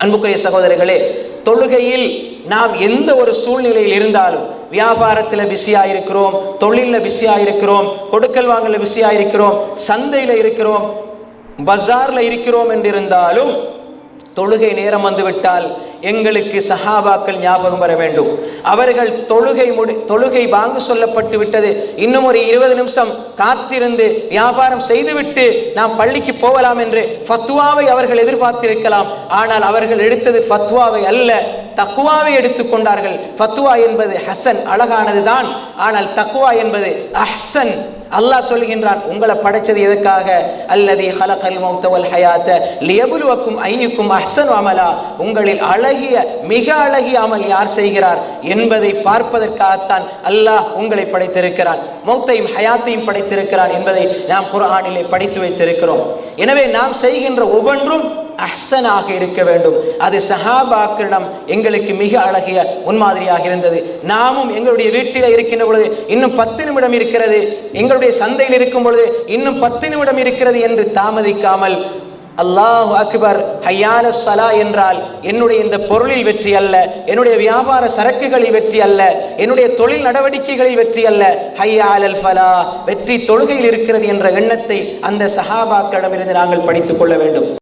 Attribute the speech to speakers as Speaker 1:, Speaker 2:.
Speaker 1: அன்புக்குரிய சகோதரர்களே தொழுகையில் நாம் எந்த ஒரு சூழ்நிலையில் இருந்தாலும் வியாபாரத்தில் பிஸியாக இருக்கிறோம் தொழிலில் பிஸியாக இருக்கிறோம் கொடுக்கல் வாங்கல பிஸியாக இருக்கிறோம் சந்தையில் இருக்கிறோம் பஜாரில் இருக்கிறோம் என்றிருந்தாலும் தொழுகை நேரம் வந்துவிட்டால் எங்களுக்கு சஹாபாக்கள் ஞாபகம் வர வேண்டும். அவர்கள் தொழுகை முடி தொழுகை வாங்கு சொல்லப்பட்டு விட்டது. இன்னும் ஒரு இருபது நிமிஷம் காத்திருந்து வியாபாரம் செய்துவிட்டு நாம் பள்ளிக்கு போகலாம் என்று ஃபத்வாவை அவர்கள் எதிர்பார்த்திருக்கலாம். ஆனால் அவர்கள் எடுத்தது ஃபத்வாவை அல்ல. தக்குவாவை எடுத்துக்கொண்டார்கள் ஃபத்துவா என்பது ஹசன் அழகானதுதான். ஆனால் தக்குவா என்பது அஹ்சன். அல்லாஹ் சொல்கின்றான் உங்களை படைச்சது எதுக்காக? அல்லது ஹலகல் மௌத்தவல் ஹயாத்த லியபுலுவக்கும் ஐயுக்கும் அஹ்சன் அமலா. உங்களில் அழகிய மிக அழகிய அமல் யார் செய்கிறார் என்பதை பார்ப்பதற்காகத்தான் அல்லாஹ் உங்களை படைத்திருக்கிறான். மௌத்தையும் ஹயாத்தையும் படைத்திருக்கிறான் என்பதை நாம் குரானிலே படித்து வைத்திருக்கிறோம். எனவே நாம் செய்கின்ற ஒவ்வொன்றும் அஹ்சனாக இருக்க வேண்டும். அது சஹாபாக்களிடம் எங்களுக்கு மிக அழகிய முன்மாதிரியாக இருந்தது. நாமும் எங்களுடைய வீட்டில் இருக்கின்ற பொழுது இன்னும் பத்து நிமிடம் இருக்கிறது. எங்களுடைய சந்தையில் இருக்கும் பொழுது இன்னும் பத்து நிமிடம் இருக்கிறது என்று தாமதிக்காமல் அல்லாஹ் அக்பர் ஹையான சலா என்றால் என்னுடைய இந்த பொருளில் வெற்றி அல்ல என்னுடைய வியாபார சரக்குகளில் வெற்றி அல்ல என்னுடைய தொழில் நடவடிக்கைகளில் வெற்றி அல்ல. ஹையால் அல் ஃபலா வெற்றி தொழுகையில் இருக்கிறது என்ற எண்ணத்தை அந்த சஹாபாக்களிடமிருந்து நாங்கள் படித்துக் கொள்ள வேண்டும்.